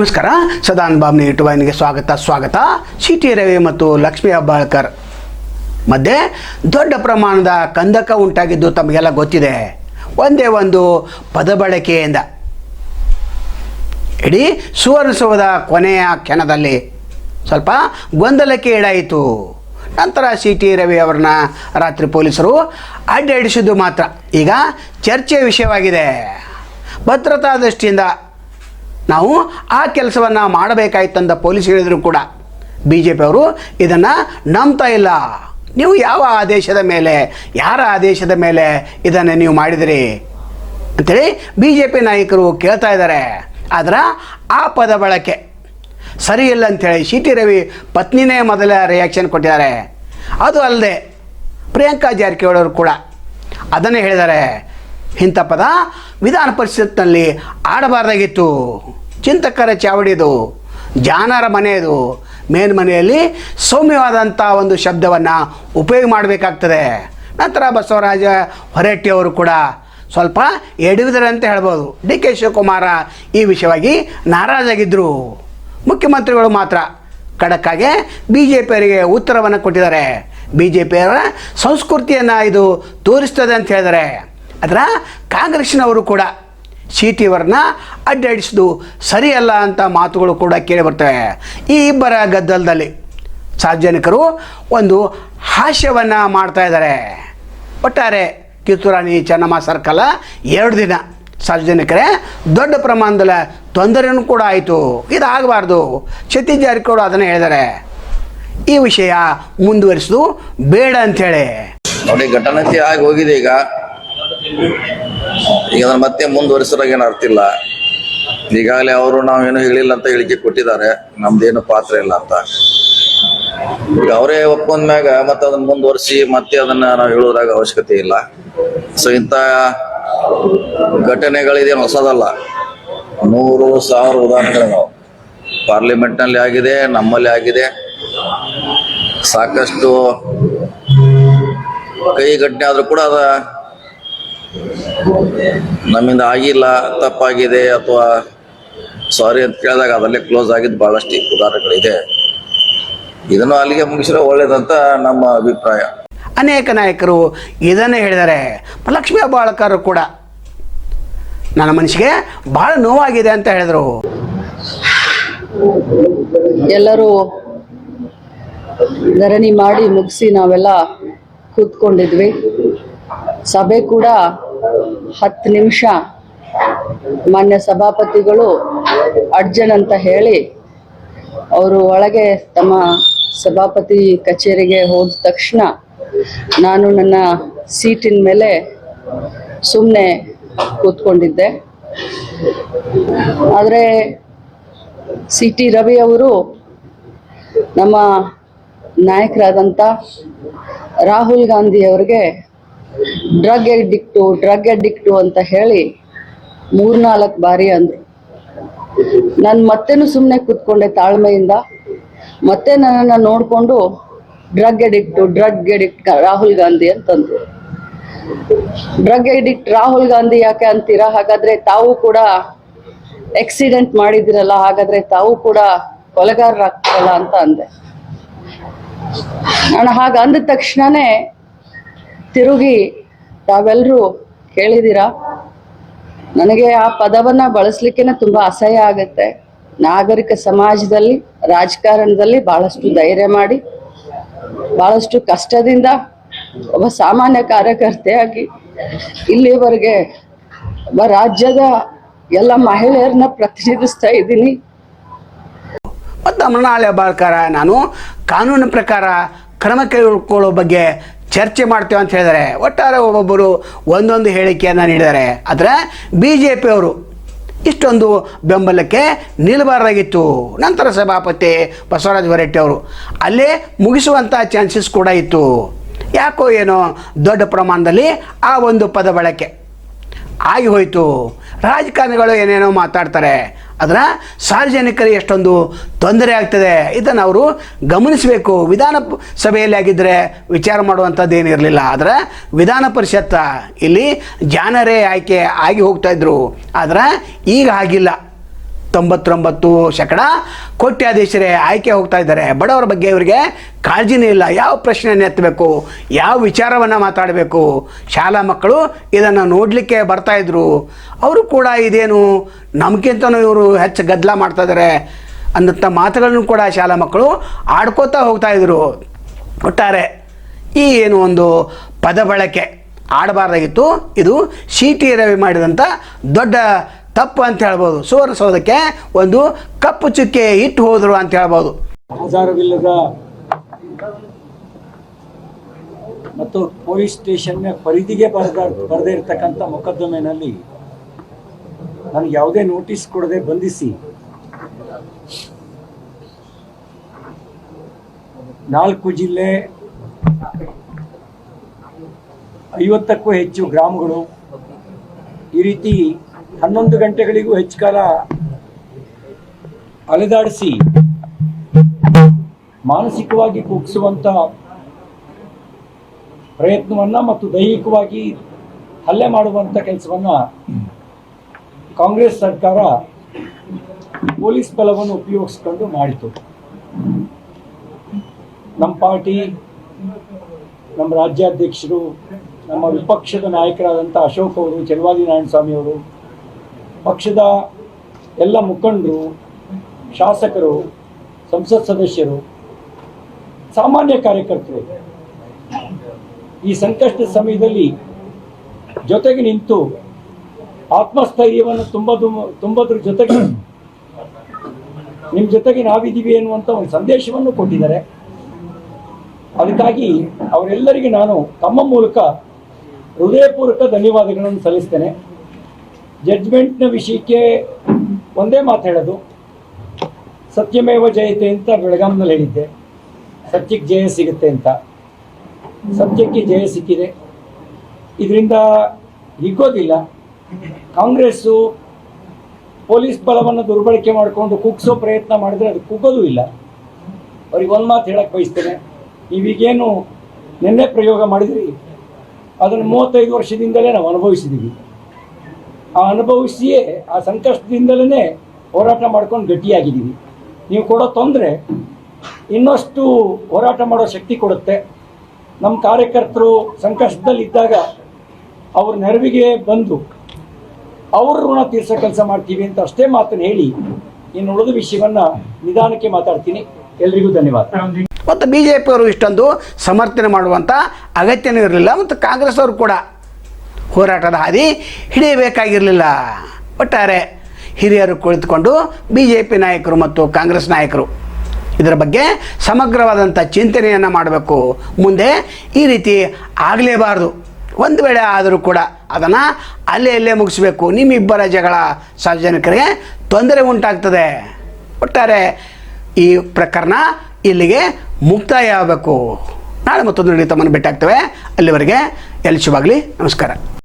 ನಮಸ್ಕಾರ. ಸದಾನ್ ಬಾಬ್ನ ಯೂಟ್ಯೂಬ್ ಸ್ವಾಗತ ಸ್ವಾಗತ. ಸಿ ಟಿ ರವಿ ಮತ್ತು ಲಕ್ಷ್ಮೀ ಹೆಬ್ಬಾಳ್ಕರ್ ಮಧ್ಯೆ ದೊಡ್ಡ ಪ್ರಮಾಣದ ಕಂದಕ ಉಂಟಾಗಿದ್ದು ತಮಗೆಲ್ಲ ಗೊತ್ತಿದೆ. ಒಂದೇ ಒಂದು ಪದ ಬಳಕೆಯಿಂದ ಇಡೀ ಸುವರ್ಣಸೌಧದ ಕೊನೆಯ ಕ್ಷಣದಲ್ಲಿ ಸ್ವಲ್ಪ ಗೊಂದಲಕ್ಕೆ ಈಡಾಯಿತು. ನಂತರ ಸಿ ಟಿ ರವಿ ಅವರನ್ನ ರಾತ್ರಿ ಪೊಲೀಸರು ಅಡ್ಡಾಡಿಸಿದ್ದು ಮಾತ್ರ. ಈಗ ಚರ್ಚೆಯ ವಿಷಯವಾಗಿದೆ. ಭದ್ರತಾ ದೃಷ್ಟಿಯಿಂದ ನಾವು ಆ ಕೆಲಸವನ್ನು ಮಾಡಬೇಕಾಯ್ತಂದ ಪೊಲೀಸ್ ಹೇಳಿದ್ರು ಕೂಡ. ಬಿ ಜೆ ಪಿಯವರು ಇದನ್ನು ನಂಬ್ತಾ ಇಲ್ಲ. ನೀವು ಯಾವ ಆದೇಶದ ಮೇಲೆ, ಯಾರ ಆದೇಶದ ಮೇಲೆ ಇದನ್ನು ನೀವು ಮಾಡಿದಿರಿ? ಅಂಥೇಳಿ ಬಿ ಜೆ ಪಿ ನಾಯಕರು ಕೇಳ್ತಾ ಇದ್ದಾರೆ. ಆದ್ರೆ ಆ ಪದ ಬಳಕೆ ಸರಿ ಇಲ್ಲ ಅಂಥೇಳಿ ಸಿ ಟಿ ರವಿ ಪತ್ನಿನೇ ಮೊದಲ ರಿಯಾಕ್ಷನ್ ಕೊಟ್ಟಿದ್ದಾರೆ. ಅದು ಅಲ್ಲದೆ ಪ್ರಿಯಾಂಕಾ ಜಾರಕಿಹೊಳಿ ಅವರು ಕೂಡ ಅದನ್ನೇ ಹೇಳಿದ್ದಾರೆ. ಇಂಥ ಪದ ವಿಧಾನ ಪರಿಷತ್ನಲ್ಲಿ ಆಡಬಾರ್ದಾಗಿತ್ತು. ಚಿಂತಕರ ಚಾವಡಿದು ಜಾನರ ಮನೆಯದು ಮೇನ್ ಮನೆಯಲ್ಲಿ ಸೌಮ್ಯವಾದಂಥ ಒಂದು ಶಬ್ದವನ್ನು ಉಪಯೋಗ ಮಾಡಬೇಕಾಗ್ತದೆ. ನಂತರ ಬಸವರಾಜ ಹೊರಟ್ಟಿಯವರು ಕೂಡ ಸ್ವಲ್ಪ ಎಡವಿದರೆ ಅಂತ ಹೇಳ್ಬೋದು. ಡಿ ಕೆ ಶಿವಕುಮಾರ ಈ ವಿಷಯವಾಗಿ ನಾರಾಜಾಗಿದ್ದರು ಮುಖ್ಯಮಂತ್ರಿಗಳು ಮಾತ್ರ ಖಡಕ್ಕಾಗೆ ಬಿ ಜೆ ಪಿಯವರಿಗೆ ಉತ್ತರವನ್ನು ಕೊಟ್ಟಿದ್ದಾರೆ. ಬಿ ಜೆ ಪಿಯವರ ಸಂಸ್ಕೃತಿಯನ್ನು ಇದು ತೋರಿಸ್ತದೆ ಅಂತ ಹೇಳಿದ್ದಾರೆ. ಅದರ ಕಾಂಗ್ರೆಸ್ನವರು ಕೂಡ ಸಿ ಟಿ ಅವರನ್ನ ಅಡ್ಡಾಡಿಸಿದ್ದು ಸರಿಯಲ್ಲ ಅಂತ ಮಾತುಗಳು ಕೂಡ ಕೇಳಿ ಬರ್ತವೆ. ಈ ಇಬ್ಬರ ಗದ್ದಲದಲ್ಲಿ ಸಾರ್ವಜನಿಕರು ಒಂದು ಹಾಸ್ಯವನ್ನು ಮಾಡ್ತಾ ಇದ್ದಾರೆ. ಒಟ್ಟಾರೆ ಕಿತ್ತೂರಾಣಿ ಚೆನ್ನಮ್ಮ ಸರ್ಕಲ ಎರಡು ದಿನ ಸಾರ್ವಜನಿಕರೇ ದೊಡ್ಡ ಪ್ರಮಾಣದಲ್ಲಿ ತೊಂದರೆನೂ ಕೂಡ ಆಯಿತು. ಇದಾಗಬಾರ್ದು. ಚತಿ ಜಾರಕಿಹೊಳಿ ಅದನ್ನು ಹೇಳಿದ್ದಾರೆ. ಈ ವಿಷಯ ಮುಂದುವರಿಸೋದು ಬೇಡ ಅಂಥೇಳಿ. ನೋಡಿ ಆಗಿ ಹೋಗಿದೆ ಈಗ. ಈಗ ಅದನ್ನು ಮತ್ತೆ ಮುಂದುವರಿಸೋದಾಗ ಏನು ಅರ್ಥ ಇಲ್ಲ. ಈಗಾಗಲೇ ಅವರು ನಾವೇನು ಹೇಳಿಲ್ಲ ಅಂತ ಹೇಳಿಕೆ ಕೊಟ್ಟಿದ್ದಾರೆ. ನಮ್ದೇನು ಪಾತ್ರ ಇಲ್ಲ ಅಂತ. ಈಗ ಅವರೇ ಒಪ್ಪಂದ ಮ್ಯಾಗ ಮತ್ತೆ ಅದನ್ನ ಮುಂದುವರಿಸಿ ಮತ್ತೆ ಅದನ್ನ ನಾವು ಹೇಳೋದ್ರಾಗ ಅವಶ್ಯಕತೆ ಇಲ್ಲ. ಸೊ ಇಂಥ ಘಟನೆಗಳಿದೇನು ಹೊಸದಲ್ಲ. ನೂರು ಸಾವಿರ ಉದಾಹರಣೆಗಳು ಪಾರ್ಲಿಮೆಂಟ್ನಲ್ಲಿ ಆಗಿದೆ, ನಮ್ಮಲ್ಲಿ ಆಗಿದೆ. ಸಾಕಷ್ಟು ಕೈ ಘಟನೆ ಆದರೂ ಕೂಡ ಅದ ನಮ್ಮಿಂದ ಆಗಿಲ್ಲ ತಪ್ಪಾಗಿದೆ ಅಥವಾ ಸಾರಿ ಅಂತ ಕೇಳಿದಾಗ ಅದರಲ್ಲೇ ಕ್ಲೋಸ್ ಆಗಿದ್ದು ಬಹಳಷ್ಟು ಉದಾಹರಣೆಗಳಿದೆ. ಇದನ್ನು ಅಲ್ಲಿಗೆ ಮುಗಿಸಿರೋ ಒಳ್ಳೇದಂತ ನಮ್ಮ ಅಭಿಪ್ರಾಯ. ಅನೇಕ ನಾಯಕರು ಇದನ್ನೇ ಹೇಳಿದ್ದಾರೆ. ಲಕ್ಷ್ಮೀ ಬಾಳಕರು ಕೂಡ. ನನ್ನ ಮನಸ್ಸಿಗೆ ಭಾಳ ನೋವಾಗಿದೆ ಅಂತ ಹೇಳಿದರು. ಎಲ್ಲರೂ ಧರಣಿ ಮಾಡಿ ಮುಗಿಸಿ ನಾವೆಲ್ಲ ಕೂತ್ಕೊಂಡಿದ್ವಿ. ಸಭೆ ಕೂಡ ಹತ್ತು ನಿಮಿಷ ಮಾನ್ಯ ಸಭಾಪತಿಗಳು ಅರ್ಜನ್ ಅಂತ ಹೇಳಿ ಅವರು ಒಳಗೆ ತಮ್ಮ ಸಭಾಪತಿ ಕಚೇರಿಗೆ ಹೋದ ತಕ್ಷಣ ನಾನು ನನ್ನ ಸೀಟಿನ ಮೇಲೆ ಸುಮ್ಮನೆ ಕೂತ್ಕೊಂಡಿದ್ದೆ. ಆದರೆ ಸಿ ಟಿ ರವಿ ಅವರು ನಮ್ಮ ನಾಯಕರಾದಂಥ ರಾಹುಲ್ ಗಾಂಧಿ ಅವರಿಗೆ ಡ್ರಗ್ ಎಡಿಕ್ಟು ಡ್ರಗ್ ಎಡಿಕ್ಟು ಅಂತ ಹೇಳಿ ಮೂರ್ನಾಲ್ಕು ಬಾರಿ ಅಂದರು. ನಾನು ಮತ್ತೇನು ಸುಮ್ಮನೆ ಕೂತ್ಕೊಂಡೆ ತಾಳ್ಮೆಯಿಂದ. ಮತ್ತೆ ನನ್ನನ್ನು ನೋಡಿಕೊಂಡು drug addict drug addict Rahul Gandhi ಅಂತಂದ್ರು. ಡ್ರಗ್ ಎಡಿಕ್ಟ್ ರಾಹುಲ್ ಗಾಂಧಿ ಯಾಕೆ ಅಂತೀರಾ? ಹಾಗಾದ್ರೆ ತಾವು ಕೂಡ ಆಕ್ಸಿಡೆಂಟ್ ಮಾಡಿದಿರಲ್ಲ ಹಾಗಾದ್ರೆ ತಾವು ಕೂಡ ಕೊಲೆಗಾರರಾಗ್ತಿರಲ್ಲ ಅಂತ ಅಂದೆ. ನಾನು ಹಾಗ ಅಂದ ತಕ್ಷಣನೇ ತಿರುಗಿ ತಾವೆಲ್ಲರೂ ಕೇಳಿದಿರಾ ನನಗೆ ಆ ಪದವನ್ನ ಬಳಸ್ಲಿಕ್ಕೆನೆ ತುಂಬಾ ಅಸಹ್ಯ ಆಗುತ್ತೆ. ನಾಗರಿಕ ಸಮಾಜದಲ್ಲಿ, ರಾಜಕಾರಣದಲ್ಲಿ ಬಹಳಷ್ಟು ಧೈರ್ಯ ಮಾಡಿ, ಬಹಳಷ್ಟು ಕಷ್ಟದಿಂದ ಒಬ್ಬ ಸಾಮಾನ್ಯ ಕಾರ್ಯಕರ್ತೆಯಾಗಿ ಇಲ್ಲಿವರೆಗೆ ಒಬ್ಬ ರಾಜ್ಯದ ಎಲ್ಲ ಮಹಿಳೆಯರನ್ನ ಪ್ರತಿನಿಧಿಸ್ತಾ ಇದ್ದೀನಿ. ಮತ್ತು ಮೃಣಾಲ್ ಬಾಳ್ಕಾರ ನಾನು ಕಾನೂನು ಪ್ರಕಾರ ಕ್ರಮ ಕೈಗೊಳ್ಕೊಳ್ಳೋ ಬಗ್ಗೆ ಚರ್ಚೆ ಮಾಡ್ತೇವೆ ಅಂತ ಹೇಳಿದ್ದಾರೆ ಒಟ್ಟಾರೆ ಒಬ್ಬೊಬ್ಬರು ಒಂದೊಂದು ಹೇಳಿಕೆಯನ್ನು ನೀಡಿದ್ದಾರೆ ಆದರೆ ಬಿ ಜೆ ಪಿಯವರು ಇಷ್ಟೊಂದು ಬೆಂಬಲಕ್ಕೆ ನಿಲ್ಲಬಾರ್ದಾಗಿತ್ತು ನಂತರ ಸಭಾಪತಿ ಬಸವರಾಜ ಹೊರಟ್ಟಿ ಅವರು, ಅಲ್ಲೇ ಮುಗಿಸುವಂಥ ಚಾನ್ಸಸ್ ಕೂಡ ಇತ್ತು. ಯಾಕೋ ಏನೋ ದೊಡ್ಡ ಪ್ರಮಾಣದಲ್ಲಿ ಆ ಒಂದು ಪದ ಬಳಕೆ. ಆಗಿ ಹೋಯಿತು. ರಾಜಕಾರಣಿಗಳು ಏನೇನೋ ಮಾತಾಡ್ತಾರೆ, ಅದರ ಸಾರ್ವಜನಿಕರಿಗೆ ಎಷ್ಟೊಂದು ತೊಂದರೆ ಆಗ್ತದೆ, ಇದನ್ನು ಅವರು ಗಮನಿಸಬೇಕು. ವಿಧಾನ ಸಭೆಯಲ್ಲಿ ಆಗಿದ್ದರೆ ವಿಚಾರ ಮಾಡುವಂಥದ್ದು ಏನಿರಲಿಲ್ಲ ಆದರೆ ವಿಧಾನ ಪರಿಷತ್ತ ಇಲ್ಲಿ ಜಾನರೇ ಆಯ್ಕೆ ಆಗಿ ಹೋಗ್ತಾಯಿದ್ರು ಆದರೆ ಈಗ ಆಗಿಲ್ಲ ತೊಂಬತ್ತೊಂಬತ್ತು ಶೇಕಡ ಕೋಟ್ಯಾಧೀಶರೇ ಆಯ್ಕೆ ಹೋಗ್ತಾ ಇದ್ದಾರೆ. ಬಡವರ ಬಗ್ಗೆ ಇವರಿಗೆ ಕಾಳಜಿನೇ ಇಲ್ಲ. ಯಾವ ಪ್ರಶ್ನೆಯನ್ನು ಎತ್ತಬೇಕು? ಯಾವ ವಿಚಾರವನ್ನು ಮಾತಾಡಬೇಕು? ಶಾಲಾ ಮಕ್ಕಳು ಇದನ್ನು ನೋಡಲಿಕ್ಕೆ ಬರ್ತಾಯಿದ್ರು ಅವರು ಕೂಡ ಇದೇನು ನಮಗಿಂತನೂ ಇವರು ಹೆಚ್ಚು ಗದ್ದಲ ಮಾಡ್ತಾ ಇದ್ದಾರೆ ಅನ್ನಂಥ ಮಾತುಗಳನ್ನು ಕೂಡ ಶಾಲಾ ಮಕ್ಕಳು ಆಡ್ಕೋತಾ ಹೋಗ್ತಾ ಇದ್ರು. ಒಟ್ಟಾರೆ ಈ ಏನು ಒಂದು ಪದ ಬಳಕೆ ಆಡಬಾರ್ದಾಗಿತ್ತು. ಇದು ಸಿ ಟಿ ರವಿ ಮಾಡಿದಂಥ ದೊಡ್ಡ ತಪ್ಪು ಅಂತ ಹೇಳ್ಬೋದು. ಸುವರ್ಣಸೌಧಕ್ಕೆ ಒಂದು ಕಪ್ಪು ಚುಕ್ಕೆ ಇಟ್ಟು ಹೋದರು ಅಂತ ಹೇಳ್ಬೋದು. ಆಧಾರವಿಲ್ಲದ ಮತ್ತು ಪೊಲೀಸ್ ಸ್ಟೇಷನ್ನ ಪರಿಧಿಗೆ ಬರೆದ ಬರದೇ ಇರತಕ್ಕಂಥ ಮೊಕದ್ದಮೆನಲ್ಲಿ ನನಗೆ ಯಾವುದೇ ನೋಟಿಸ್ ಕೊಡದೆ ಬಂಧಿಸಿ ನಾಲ್ಕು ಜಿಲ್ಲೆ ಐವತ್ತಕ್ಕೂ ಹೆಚ್ಚು ಗ್ರಾಮಗಳು ಈ ರೀತಿ ಹನ್ನೊಂದು ಗಂಟೆಗಳಿಗೂ ಹೆಚ್ಚು ಕಾಲ ಅಲೆದಾಡಿಸಿ ಮಾನಸಿಕವಾಗಿ ಕುಗ್ಗಿಸುವಂಥ ಪ್ರಯತ್ನವನ್ನ ಮತ್ತು ದೈಹಿಕವಾಗಿ ಹಲ್ಲೆ ಮಾಡುವಂಥ ಕೆಲಸವನ್ನ ಕಾಂಗ್ರೆಸ್ ಸರ್ಕಾರ ಪೊಲೀಸ್ ಬಲವನ್ನು ಉಪಯೋಗಿಸ್ಕೊಂಡು ಮಾಡಿತು. ನಮ್ಮ ಪಾರ್ಟಿ, ನಮ್ಮ ರಾಜ್ಯಾಧ್ಯಕ್ಷರು, ನಮ್ಮ ವಿಪಕ್ಷದ ನಾಯಕರಾದಂಥ ಅಶೋಕ್ ಅವರು ಚಲವಾದಿ ನಾರಾಯಣಸ್ವಾಮಿ ಅವರು ಪಕ್ಷದ ಎಲ್ಲ ಮುಖಂಡರು, ಶಾಸಕರು, ಸಂಸತ್ ಸದಸ್ಯರು, ಸಾಮಾನ್ಯ ಕಾರ್ಯಕರ್ತರು. ಈ ಸಂಕಷ್ಟದ ಸಮಯದಲ್ಲಿ ಜೊತೆಗೆ ನಿಂತು ಆತ್ಮಸ್ಥೈರ್ಯವನ್ನು ತುಂಬದು, ತುಂಬದ್ರ ಜೊತೆಗೆ ನಿಮ್ಮ ಜೊತೆಗೆ ನಾವಿದ್ದೀವಿ ಎನ್ನುವಂಥ ಒಂದು ಸಂದೇಶವನ್ನು ಕೊಟ್ಟಿದ್ದಾರೆ. ಅದಕ್ಕಾಗಿ ಅವರೆಲ್ಲರಿಗೆ ನಾನು ತಮ್ಮ ಮೂಲಕ ಹೃದಯಪೂರ್ವಕ ಧನ್ಯವಾದಗಳನ್ನು ಸಲ್ಲಿಸ್ತೇನೆ. ಜಡ್ಜ್ಮೆಂಟ್ನ ವಿಷಯಕ್ಕೆ ಒಂದೇ ಮಾತು ಹೇಳೋದು. ಸತ್ಯಮೇವ ಜಯತೆ ಅಂತ ಬೆಳಗಾಂನಲ್ಲಿ ಹೇಳಿದ್ದೆ. ಸತ್ಯಕ್ಕೆ ಜಯ ಸಿಗುತ್ತೆ ಅಂತ. ಸತ್ಯಕ್ಕೆ ಜಯ ಸಿಕ್ಕಿದೆ. ಇದರಿಂದ ಹಿಗ್ಗೋದಿಲ್ಲ. ಕಾಂಗ್ರೆಸ್ಸು ಪೊಲೀಸ್ ಬಲವನ್ನು ದುರ್ಬಳಕೆ ಮಾಡಿಕೊಂಡು ಕುಗ್ಸೋ ಪ್ರಯತ್ನ ಮಾಡಿದರೆ ಅದು ಕುಗ್ಗೋದು ಇಲ್ಲ. ಅವ್ರಿಗೆ ಒಂದು ಮಾತು ಹೇಳಕ್ಕೆ ಬಯಸ್ತೇನೆ. ನೀವೀಗೇನು ನಿನ್ನೆ ಪ್ರಯೋಗ ಮಾಡಿದ್ರಿ. ಅದನ್ನು ಮೂವತ್ತೈದು ವರ್ಷದಿಂದಲೇ ನಾವು ಅನುಭವಿಸಿದ್ದೀವಿ ಆ ಅನುಭವಿಸಿಯೇ ಆ ಸಂಕಷ್ಟದಿಂದಲೇ ಹೋರಾಟ ಮಾಡ್ಕೊಂಡು ಗಟ್ಟಿಯಾಗಿದ್ದೀವಿ. ನೀವು ಕೊಡೋ ತೊಂದರೆ ಇನ್ನಷ್ಟು ಹೋರಾಟ ಮಾಡೋ ಶಕ್ತಿ ಕೊಡುತ್ತೆ. ನಮ್ಮ ಕಾರ್ಯಕರ್ತರು ಸಂಕಷ್ಟದಲ್ಲಿದ್ದಾಗ ಅವ್ರ ನೆರವಿಗೆ ಬಂದು ಅವ್ರ ಋಣ ತೀರ್ಸೋ ಕೆಲಸ ಮಾಡ್ತೀವಿ ಅಂತ ಅಷ್ಟೇ ಮಾತನ್ನು ಹೇಳಿ ಇನ್ನು ಉಳಿದ ವಿಷಯವನ್ನ ನಿಧಾನಕ್ಕೆ ಮಾತಾಡ್ತೀನಿ. ಎಲ್ರಿಗೂ ಧನ್ಯವಾದ. ಮತ್ತು ಬಿ ಜೆ ಪಿಯವರು ಇಷ್ಟೊಂದು ಸಮರ್ಥನೆ ಮಾಡುವಂಥ ಅಗತ್ಯನೂ ಇರಲಿಲ್ಲ, ಮತ್ತು ಕಾಂಗ್ರೆಸ್ ಅವರು ಕೂಡ. ಹೋರಾಟದ ಹಾದಿ ಹಿಡಿಯಬೇಕಾಗಿರಲಿಲ್ಲ. ಒಟ್ಟಾರೆ ಹಿರಿಯರು ಕುಳಿತುಕೊಂಡು ಬಿ ಜೆ ಪಿ ನಾಯಕರು ಮತ್ತು ಕಾಂಗ್ರೆಸ್ ನಾಯಕರು ಇದರ ಬಗ್ಗೆ ಸಮಗ್ರವಾದಂಥ ಚಿಂತನೆಯನ್ನು ಮಾಡಬೇಕು. ಮುಂದೆ ಈ ರೀತಿ ಆಗಲೇಬಾರ್ದು. ಒಂದು ವೇಳೆ ಆದರೂ ಕೂಡ ಅದನ್ನು ಅಲ್ಲೇ ಅಲ್ಲೇ ಮುಗಿಸ್ಬೇಕು. ನಿಮ್ಮಿಬ್ಬರ ಜಗಳ ಸಾರ್ವಜನಿಕರಿಗೆ ತೊಂದರೆ ಉಂಟಾಗ್ತದೆ. ಒಟ್ಟಾರೆ ಈ ಪ್ರಕರಣ ಇಲ್ಲಿಗೆ ಮುಕ್ತಾಯ ಆಗಬೇಕು ನಾಳೆ ಮತ್ತೊಂದು ತಮ್ಮನ್ನು ಭೇಟಿ ಆಗ್ತೇವೆ ಅಲ್ಲಿವರೆಗೆ ಎಲ್ಲಿ ಶುಭಾಗಲಿ ನಮಸ್ಕಾರ.